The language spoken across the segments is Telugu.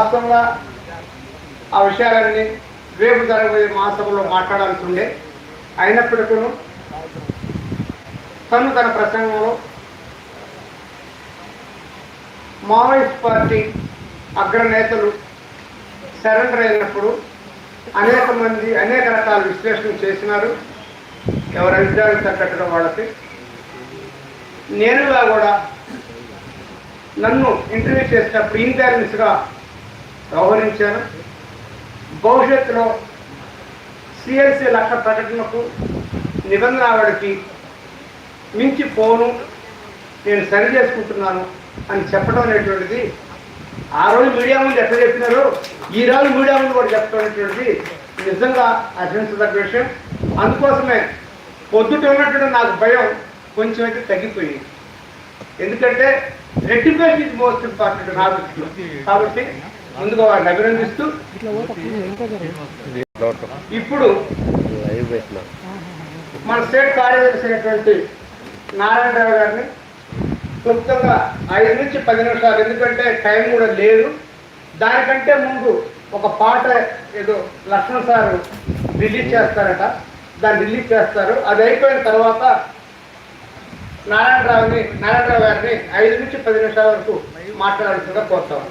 వాస్తవంగా ఆ విషయాలన్నీ రేపు జరగబోయే మహాసభలో మాట్లాడాల్సి ఉండే. అయినప్పటికీ తను తన ప్రసంగంలో మావోయిస్ట్ పార్టీ అగ్రనేతలు సరెండర్ అయినప్పుడు అనేక మంది అనేక రకాల విశ్లేషణ చేసినారు. ఎవరి అభిప్రాయం తగ్గట్టుగా వాళ్ళకి. నేనుగా కూడా నన్ను ఇంటర్వ్యూ చేసినప్పుడు ఇన్బ్యాలెన్స్గా వ్యవహరించాను భవిష్యత్తులో సిఎల్సి లక్ష ప్రకటనకు నిబంధనావళికి మించి పోను నేను సరి చేసుకుంటున్నాను అని చెప్పడం అనేటువంటిది ఆ రోజు మీడియా ముందు ఎట్లా చెప్పినారో ఈ రోజు మీడియా ముందు కూడా చెప్పడం అనేటువంటిది నిజంగా అర్హించదగ్గ విషయం అందుకోసమే పొద్దుట ఉన్నటువంటి నాకు భయం కొంచెం అయితే తగ్గిపోయింది. ఎందుకంటే రెక్టిఫికేషన్ ఇస్ మోస్ట్ ఇంపార్టెంట్ నా దృష్టిలో. కాబట్టి ముందుగా వారిని అభినందిస్తూ ఇప్పుడు మన స్టేట్ కార్యదర్శి అయినటువంటి నారాయణరావు గారిని క్లుప్తంగా ఐదు నుంచి పది నిమిషాలు ఎందుకంటే టైం కూడా లేదు. దానికంటే ముందు ఒక పాట ఏదో లక్ష్మణ్ సార్ రిలీజ్ చేస్తారట. దాన్ని రిలీజ్ చేస్తారు. అది అయిపోయిన తర్వాత నారాయణరావుని నారాయణరావు గారిని ఐదు నుంచి పది నిమిషాల వరకు మాట్లాడాల్సిందిగా కోరుతాం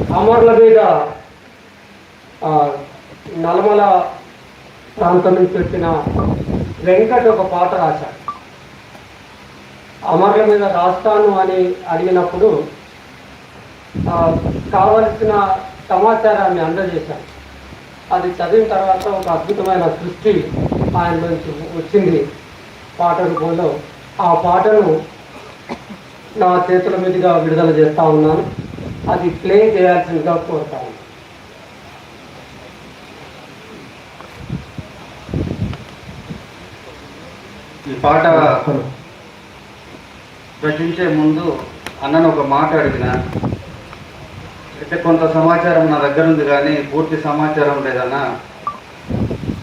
అమర్ల మీద నల్మల ప్రాంతం నుంచి వచ్చిన వెంకట్ ఒక పాట రాశాడు. అమర్ల మీద రాస్తాను అని అడిగినప్పుడు కావలసిన సమాచారాన్ని అందజేశాను. అది చదివిన తర్వాత ఒక అద్భుతమైన సృష్టి ఆయన నుంచి వచ్చింది. పాట రూపంలో ఆ పాటను నా చేతుల మీదుగా విడుదల చేస్తూ ఉన్నాను. అది ప్లే చేయాల్సిందిగా కోరుతాను. ఈ పాట రచించే ముందు అన్నను ఒక మాట అడిగిన అయితే కొంత సమాచారం నా దగ్గర ఉంది కానీ పూర్తి సమాచారం లేదన్న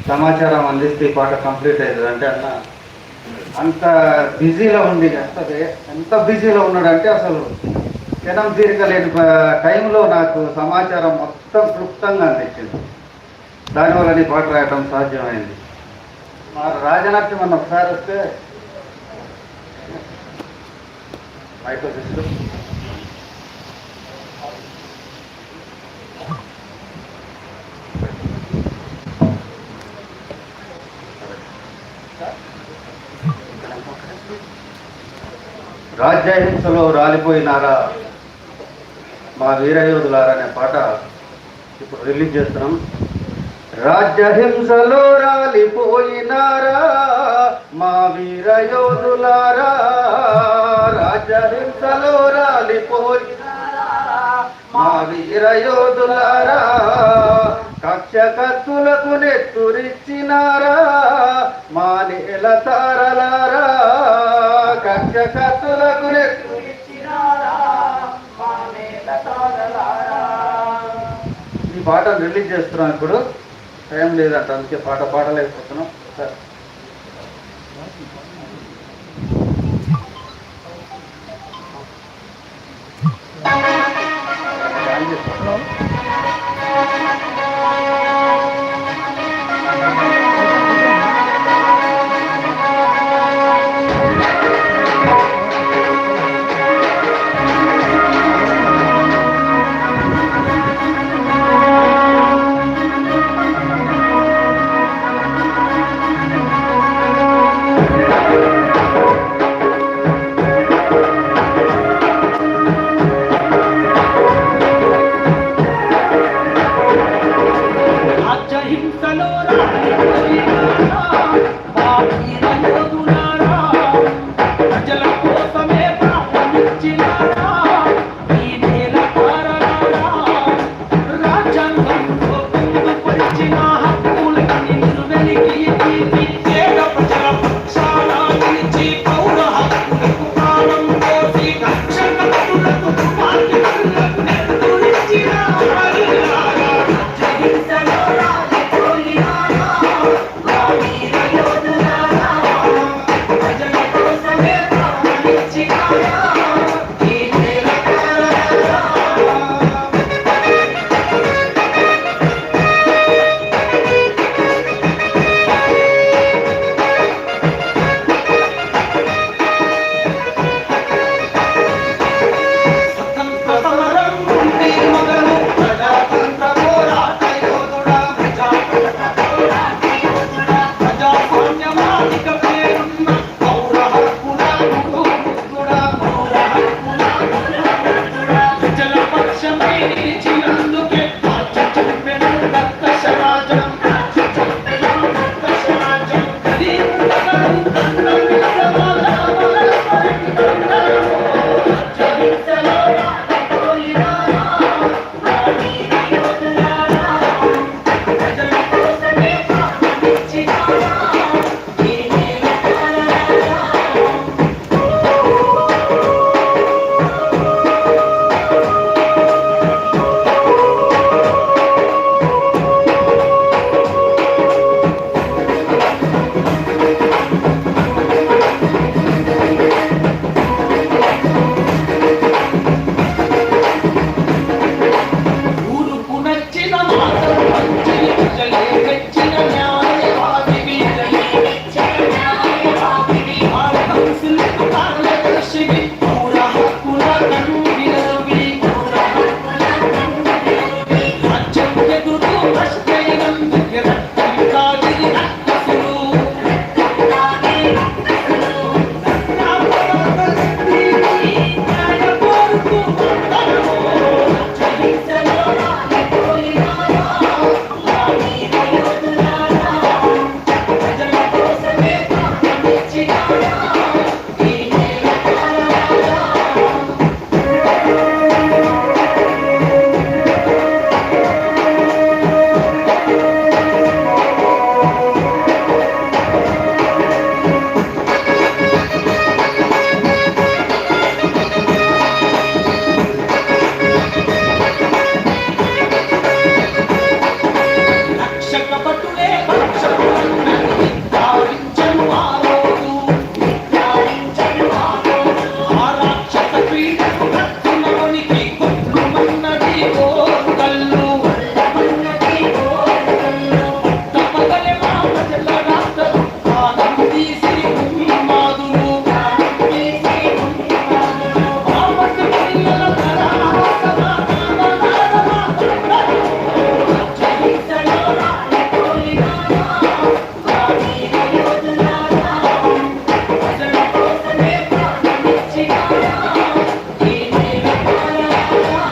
సమాచారం అందిస్తే ఈ పాట కంప్లీట్ అవుతుంది అంటే అన్న అంత బిజీలో ఉంది ఎంత ఎంత బిజీలో ఉన్నాడంటే అసలు క్షణం తీరిక టైంలో నాకు సమాచారం మొత్తం క్లుప్తంగా అందించింది. దానివల్ల నీ పాట రాయటం సాధ్యమైంది. మా రాజనాట్యం అన్న ఒకసారి వస్తే. మైక్ తీసుకో. రాజ్యహింసలో రాలిపోయినారా? మా వీరయోధులారా అనే పాట ఇప్పుడు రిలీజ్ చేస్తున్నాం. రాజ్యహింసలో రాలిపోయినారా మా వీరయోధులారా? రాజ్యహింసలో రాలిపోయినారా మా వీరయోధులారా? కక్ష కత్తులకు నెత్తురిచ్చినారా మా నేల తారలారా? కక్ష కత్తులకు పాట రిలీజ్ చేస్తున్నాం ఇప్పుడు. టైం లేదంట అందుకే పాట పాడలేకపోతున్నాం. సరే. Thank you.